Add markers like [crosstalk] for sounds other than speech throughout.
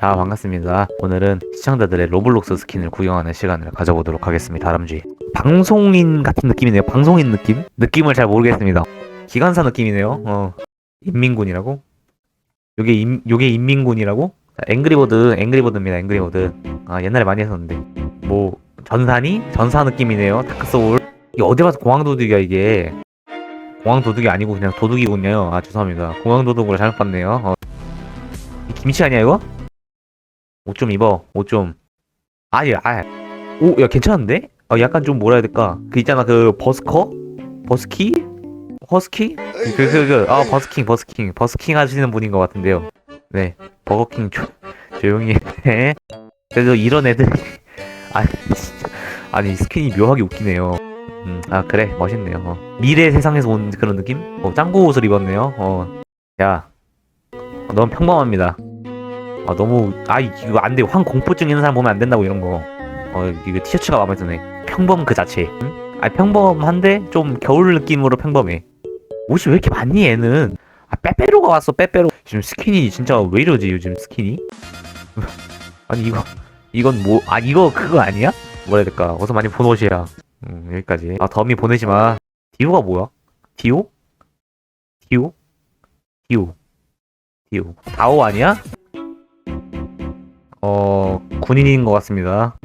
자 반갑습니다. 오늘은 시청자들의 로블록스 스킨을 구경하는 시간을 가져보도록 하겠습니다. 다람쥐 방송인 같은 느낌이네요. 방송인 느낌? 느낌을 잘 모르겠습니다. 기관사 느낌이네요. 어. 인민군이라고? 요게 인, 요게 인민군이라고? 자, 앵그리버드 앵그리버드입니다. 앵그리버드. 아 옛날에 많이 했었는데. 뭐 전사니? 전사 느낌이네요. 다크소울. 이게 어디 봐서 공항도둑이야 이게? 공항도둑이 아니고 그냥 도둑이군요. 아 죄송합니다. 공항도둑으로 잘못 봤네요. 어. 이 김치 아니야 이거? 옷 좀 입어. 옷 좀. 아니 아 오 야 괜찮은데? 어 약간 좀 뭐라 해야 될까? 그 있잖아 그 버스커? 버스키? 허스키? 그그 그 아 버스킹 버스킹. 버스킹 하시는 분인 것 같은데요. 네 버거킹 조, 조용히 해. 그래도 이런 애들 [laughs] 아니 진짜. 아니 스킨이 묘하게 웃기네요. 음, 아 그래 멋있네요. 어. 미래 세상에서 온 그런 느낌? 어, 짱구 옷을 입었네요. 어야 어, 너무 평범합니다 아 너무 아 이거 안 돼. 황 공포증 있는 사람 보면 안 된다고 이런 거. 어 이거 티셔츠가 마음에 드네. 평범 그 자체. 응? 아 평범한데 좀 겨울 느낌으로 평범해. 옷이 왜 이렇게 많니 얘는? 아 빼빼로가 왔어 빼빼로. 지금 스킨이 진짜 왜 이러지 요즘 스킨이? [laughs] 아니 이거 이건 뭐 아 이거 그거 아니야? 뭐라 해야 될까? 어서 많이 본 옷이야. 음 여기까지. 아 덤이 보내지 마. 디오가 뭐야? 디오? 디오? 디오. 디오. 다오 아니야? 어 군인인 것 같습니다.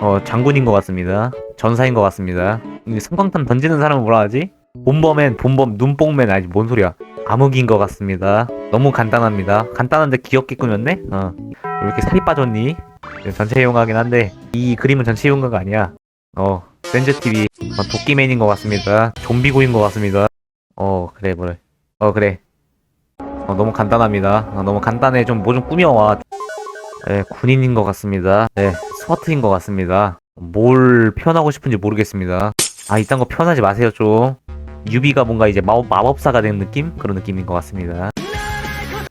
어 장군인 것 같습니다. 전사인 것 같습니다. 이 성광탄 던지는 사람은 뭐라 하지? 본범맨, 본범, 눈뽕맨 아니 뭔 소리야? 암흑인 것 같습니다. 너무 간단합니다. 간단한데 귀엽게 꾸몄네. 어. 왜 이렇게 살이 빠졌니? 전체 이용하긴 한데 이 그림은 전체 이용가가 아니야. 어 센즈 TV 어, 도끼맨인 것 같습니다. 좀비고인 것 같습니다. 어 그래 뭐래? 어 그래. 어, 너무 간단합니다. 어, 너무 간단해. 좀 뭐좀 꾸며와. 네, 군인인 것 같습니다. 네, 스와트인 것 같습니다. 뭘 표현하고 싶은지 모르겠습니다. 아, 이딴 거 표현하지 마세요, 좀. 유비가 뭔가 이제 마법, 마법사가 된 느낌? 그런 느낌인 것 같습니다.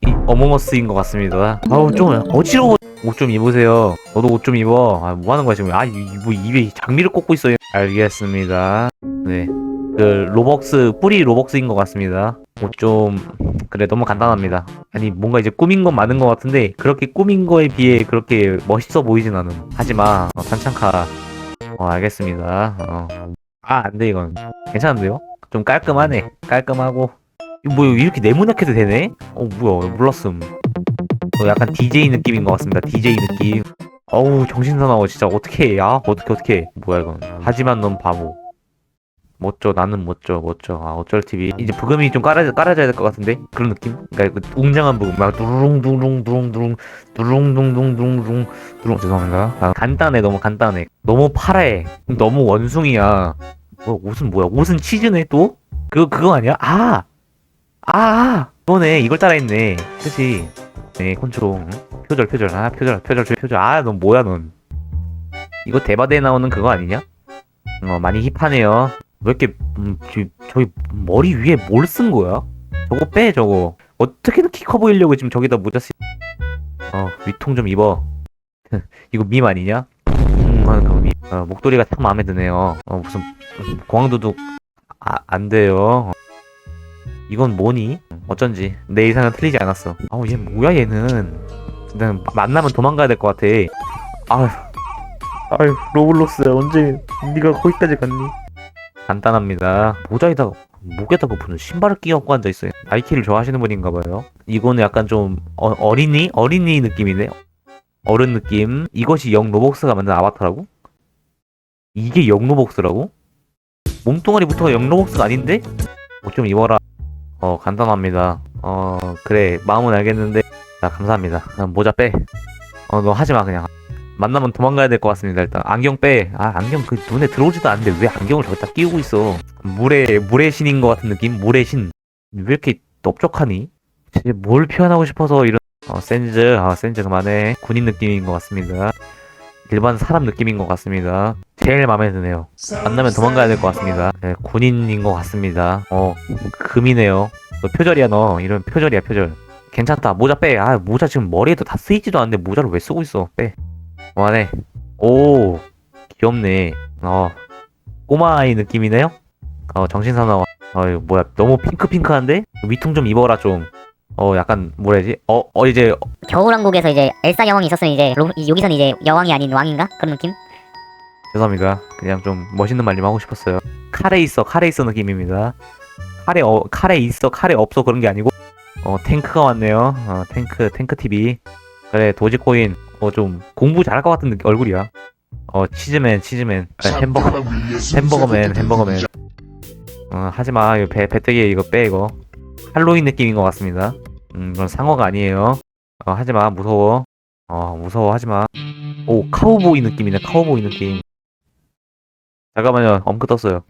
이 어몽어스인 것 같습니다. 아우, 좀 어지러워. 옷 좀 입으세요. 너도 옷 좀 입어. 아, 뭐 하는 거야, 지금. 아, 이- 뭐 입에 장미를 꽂고 있어요. 알겠습니다. 네. 그, 로벅스, 뿌리 로벅스인 것 같습니다. 옷 좀, 그래, 너무 간단합니다. 아니 뭔가 이제 꾸민 건 많은 것 같은데 그렇게 꾸민 거에 비해 그렇게 멋있어 보이진 않음 하지마 어, 탄창카 어 알겠습니다 어. 아 안 돼 이건 괜찮은데요? 좀 깔끔하네 깔끔하고 뭐 이렇게 네모나게도 되네? 어 뭐야 몰랐음 어, 약간 DJ 느낌인 것 같습니다 DJ 느낌 어우 정신 사나워 진짜 어떻게 해? 야 어떻게 어떻게 해? 뭐야 이건 하지만 넌 바보 멋져 나는 멋져 멋져. 아 어쩔 TV 이제 부금이 좀 깔아 깔아줘야 될 것 같은데? 그런 느낌? 그러니까 그 웅장한 부금. 막 두룽 두룽 두룽 두룽 두룽 둥둥 두룽 두룽 죄송합니다. 아, 간단해 너무 간단해. 너무 파래. 너무 원숭이야. 뭐 옷은 뭐야? 옷은 치즈네 또? 그거 그거 아니야? 아아 아, 그거네. 이걸 따라했네. 그치? 네 콘트롤. 응? 표절 표절. 아 표절 표절 표절. 아 넌 뭐야 넌? 이거 대바대에 나오는 그거 아니냐? 어 많이 힙하네요 왜 이렇게 음, 저, 저기 머리 위에 뭘 쓴 거야? 저거 빼 저거 어떻게든 키 커 보이려고 지금 저기다 모자 쓰... 어 위통 좀 입어 [laughs] 이거 밈 아니냐? 음 밈. 어, 목도리가 참 마음에 드네요 어 무슨 음, 공항도둑 아, 안 돼요 어. 이건 뭐니? 어쩐지 내 예상은 틀리지 않았어 아우 얘 뭐야 얘는 난 만나면 도망가야 될 것 같아 아휴 아휴 로블록스 언제 네가 거기까지 갔니? 간단합니다. 모자에다가 목에다가 무슨 신발을 끼얹고 앉아 있어요. 나이키를 좋아하시는 분인가 봐요. 이거는 약간 좀 어, 린이 어린이 느낌이네. 어른 느낌. 이것이 영 로벅스가 만든 아바타라고? 이게 영 로벅스라고? 몸뚱아리부터가 영 로벅스가 아닌데? 옷 좀 입어라. 어 간단합니다. 어 그래 마음은 알겠는데 자 감사합니다. 모자 빼. 어 너 하지 마 그냥. 만나면 도망가야 될 것 같습니다. 일단 안경 빼. 아 안경 그 눈에 들어오지도 않는데 왜 안경을 저기다 끼우고 있어? 물의 물의 신인 것 같은 느낌? 물의 신. 왜 이렇게 넓적하니? 뭘 표현하고 싶어서 이런 어 센즈 아 센즈 그만해 군인 느낌인 것 같습니다. 일반 사람 느낌인 것 같습니다. 제일 마음에 드네요. 만나면 도망가야 될 것 같습니다. 네, 군인인 것 같습니다. 어 금이네요. 너 표절이야 너 이런 표절이야 표절. 괜찮다 모자 빼. 아 모자 지금 머리에도 다 쓰이지도 않는데 모자를 왜 쓰고 있어? 빼. 그만해. 오, 귀엽네. 어, 꼬마 아이 느낌이네요? 어, 정신 사나워. 어, 이거 뭐야. 너무 핑크핑크한데? 위통 좀 입어라, 좀. 어 약간 뭐라 해야지 어, 어 이제 겨울왕국에서 이제 엘사 여왕이 있었으면 이제 로, 이- 여기선 이제 여왕이 아닌 왕인가 그런 느낌? 죄송합니다 그냥 좀 멋있는 말좀 하고 싶었어요 칼에 있어 칼에 있어 느낌입니다 칼에 어 칼에 있어 칼에 없어 그런 게 아니고 어 탱크가 왔네요 어 탱크 탱크 TV 그래 도지코인 어 좀 공부 잘할 것 같은 느낌, 얼굴이야. 어 치즈맨 치즈맨. 그래, 햄버거. 햄버거맨 햄버거맨. 어 하지마. 이거 배 배때기 이거 빼 이거. 할로윈 느낌인 것 같습니다. 음 이건 상어가 아니에요. 어 하지마. 무서워. 어 무서워. 하지마. 오 카우보이 느낌이네. 카우보이 느낌. 잠깐만요. 엄크 떴어요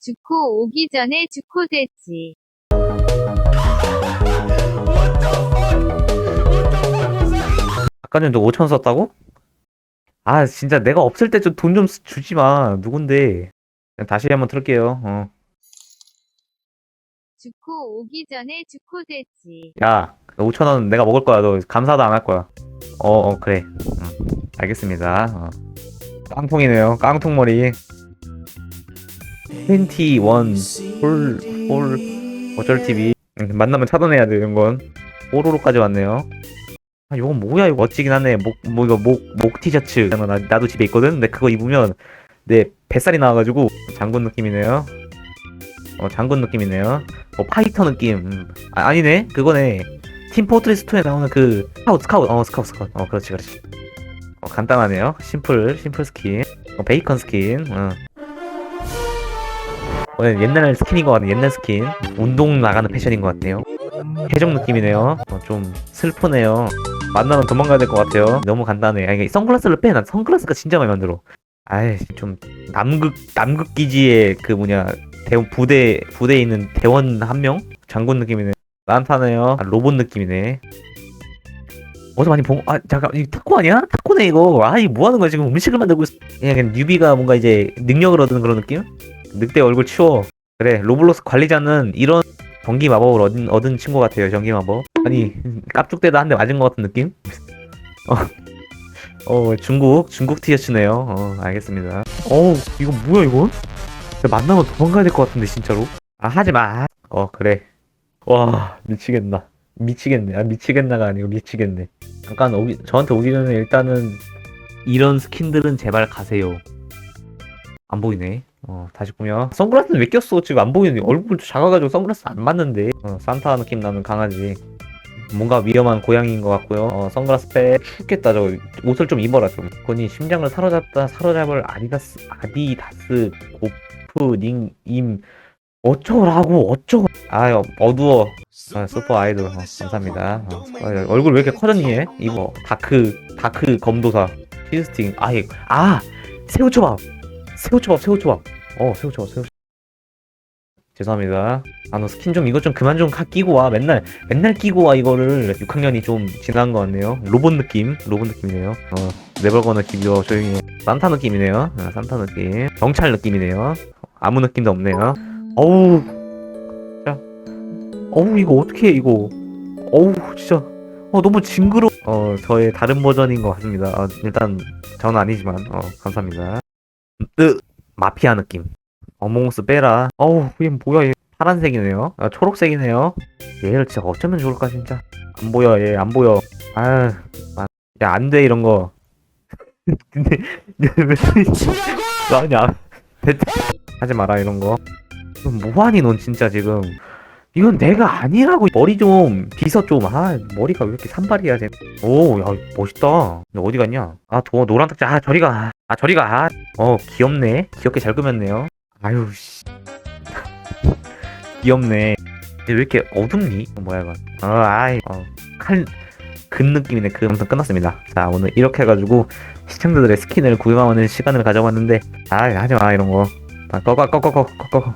주코 오기 전에 주코 됐지. 아까 전에 5천 썼다고? 아 진짜 내가 없을 때 좀 돈 좀 주지 마 누군데 그냥 다시 한번 틀을게요 어. 주코 오기 전에 주코 됐지. 야 5천 원 내가 먹을 거야 너 감사도 안 할 거야 어, 어 그래 응, 알겠습니다 어. 깡통이네요 깡통머리 21 홀 홀 어쩔 TV 응, 만나면 차단해야 돼 이런 건 뽀로로까지 왔네요. 아 이건 뭐야? 이거 멋지긴 하네. 목 뭐 이거 목 목 티셔츠. 나, 나도 집에 있거든? 근데 그거 입으면 내 뱃살이 나와가지고 장군 느낌이네요. 어 장군 느낌이네요. 어 파이터 느낌. 음. 아, 아니네. 그거네. 팀 포트레스 2에 나오는 그 스카우트 스카우트. 어 스카우트 스카우트. 어 그렇지 그렇지. 어 간단하네요. 심플 심플 스킨. 어 베이컨 스킨. 어. 어, 옛날 스킨인 것 같네. 옛날 스킨. 운동 나가는 패션인 것 같네요. 해적 느낌이네요. 어, 좀 슬프네요. 만나면 도망가야 될 것 같아요. 너무 간단해. 아니 선글라스를 빼난 선글라스가 진짜 많이 만들어. 아이 좀 남극 남극 기지의 그 뭐냐 대원 부대 부대에 있는 대원 한 명? 장군 느낌이네. 난타네요. 아, 로봇 느낌이네. 어디서 많이 본, 아, 잠깐, 이 타코 아니야? 타코네, 이거. 아, 이뭐 하는 거야, 지금? 음식을 만들고 있어. 그냥, 그냥 뉴비가 뭔가 이제 능력을 얻는 그런 느낌? 늑대 얼굴 치워. 그래, 로블록스 관리자는 이런 전기 마법을 얻은, 얻은 친구 같아요, 전기 마법. 아니, [laughs] 깝죽대다 한 대 맞은 것 같은 느낌? [laughs] 어, 어, 중국, 중국 티셔츠네요. 어, 알겠습니다. 어우, 이거 뭐야, 이건? 만나면 도망가야 될 것 같은데, 진짜로? 아, 하지 마. 어, 그래. 와, 미치겠나. 미치겠네. 아, 미치겠나가 아니고 미치겠네. 잠깐 오기, 저한테 오기 전에 일단은 이런 스킨들은 제발 가세요. 안 보이네. 어, 다시 보면. 선글라스는 왜 꼈어? 지금 안 보이는데. 얼굴도 작아가지고 선글라스 안 맞는데. 어, 산타 느낌 나는 강아지. 뭔가 위험한 고양이인 것 같고요. 어, 선글라스 빼. 춥겠다. 저 옷을 좀 입어라 좀. 건이 심장을 사로잡다 사로잡을 아디다스 아디다스 고프 닝 임 어쩌라고 어쩌고. 아 어두워. 아, 슈퍼 아이돌 어, 감사합니다. 어, 어, 얼굴 왜 이렇게 커졌니? 얘? 이거 다크 다크 검도사 치즈스틱 아예 아 새우초밥 새우초밥 새우초밥 어 새우초밥 새우 죄송합니다. 아너 스킨 좀 이거 좀 그만 좀 가 끼고 와 맨날 맨날 끼고 와 이거를 6학년이 좀 지난 것 같네요. 로봇 느낌 로봇 느낌이네요. 어 네벌거 느낌이요 조용히 해. 산타 느낌이네요. 아, 산타 느낌 경찰 느낌이네요. 아무 느낌도 없네요. 어우 자 어우 이거 어떻게 해 이거 어우 진짜 어 너무 징그러 어 저의 다른 버전인 것 같습니다 아, 일단 저는 아니지만 어 감사합니다 으 마피아 느낌. 어몽스 빼라. 어우 이게 뭐야 얘. 파란색이네요. 아, 초록색이네요. 얘를 진짜 어쩌면 좋을까 진짜. 안 보여 얘 안 보여. 아유 야 안 돼 이런 거. [laughs] 근데 왜 아니야 하지 마라 이런 거. 뭐하니 넌 진짜 지금. 이건 내가 아니라고. 머리 좀 빗어 좀아 머리가 왜 이렇게 산발이야 쟤. 오야 멋있다. 너 어디 갔냐? 아 도, 노란 탁자. 아 저리 가 아 저리 가어 귀엽네. 귀엽게 잘 꾸몄네요. 아유 씨. [laughs] 귀엽네. 근데 왜 이렇게 어둡니? 어, 뭐야 이건 어 아이 어칼근 느낌이네. 그 아무튼 끝났습니다. 자 오늘 이렇게 해가지고 시청자들의 스킨을 구경하는 시간을 가져봤는데 아 하지마 이런 거. 아, 꺼꺼 꺼꺼 꺼꺼 꺼꺼